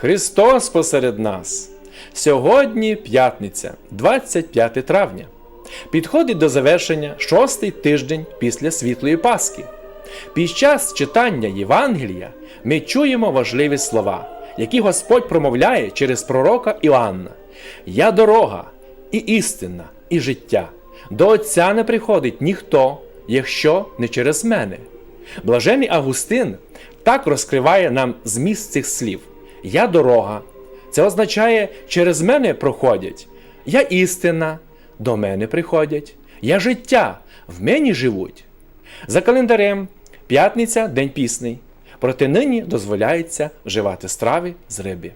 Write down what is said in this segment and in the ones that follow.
Христос посеред нас. Сьогодні п'ятниця, 25 травня. Підходить до завершення шостий тиждень після Світлої Пасхи. Під час читання Євангелія ми чуємо важливі слова, які Господь промовляє через пророка Іоанна: Я дорога, і істина, і життя. До Отця не приходить ніхто, якщо не через мене. Блажений Августин так розкриває нам зміст цих слів: Я дорога. Це означає, через мене проходять. Я істина, до мене приходять. Я життя, в мені живуть. За календарем п'ятниця день пісний. Проте нині дозволяється вживати страви з риби.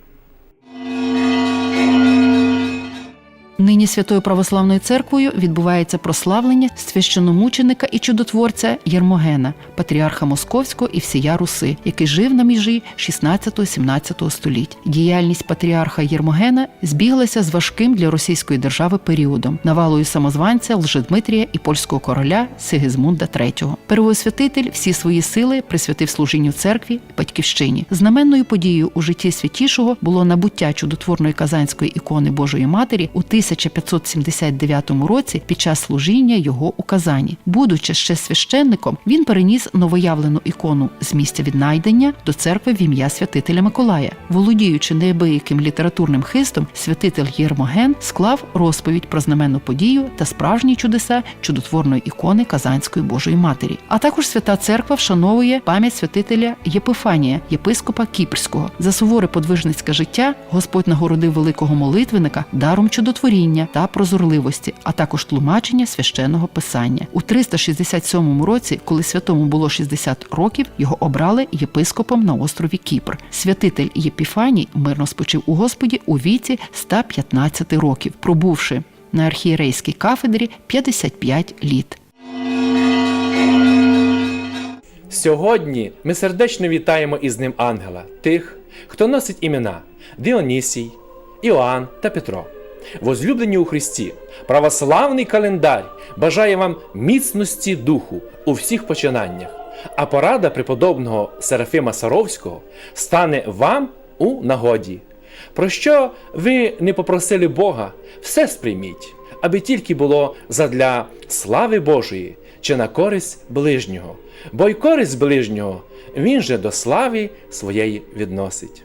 Нині Святою Православною церквою відбувається прославлення священомученика і чудотворця Єрмогена, патріарха Московського і всія Руси, який жив на межі 16-17 століть. Діяльність патріарха Єрмогена збіглася з важким для російської держави періодом навалою самозванця Лжедмитрія і польського короля Сигизмунда III. Первосвятитель всі свої сили присвятив служінню церкві батьківщині. Знаменною подією у житті святішого було набуття чудотворної казанської ікони Божої Матері у 1579 році під час служіння його у Казані. Будучи ще священником, він переніс новоявлену ікону з місця віднайдення до церкви в ім'я святителя Миколая. Володіючи неабияким літературним хистом, святитель Єрмоген склав розповідь про знаменну подію та справжні чудеса чудотворної ікони Казанської Божої Матері. А також свята церква вшановує пам'ять святителя Єпифанія, єпископа Кіпрського. За суворе подвижницьке життя Господь нагородив великого молитвенника даром чудотворіння та прозорливості, а також тлумачення священного писання. У 367 році, коли святому було 60 років, його обрали єпископом на острові Кіпр. Святитель Єпіфаній мирно спочив у Господі у віці 115 років, пробувши на архієрейській кафедрі 55 літ. Сьогодні ми сердечно вітаємо із ним ангела, тих, хто носить імена Діонісій, Іоанн та Петро. Возлюблені у Христі, православний календар бажає вам міцності духу у всіх починаннях, а порада преподобного Серафима Саровського стане вам у нагоді. Про що ви не попросили Бога, все сприйміть, аби тільки було задля слави Божої чи на користь ближнього, бо й користь ближнього він же до слави своєї відносить.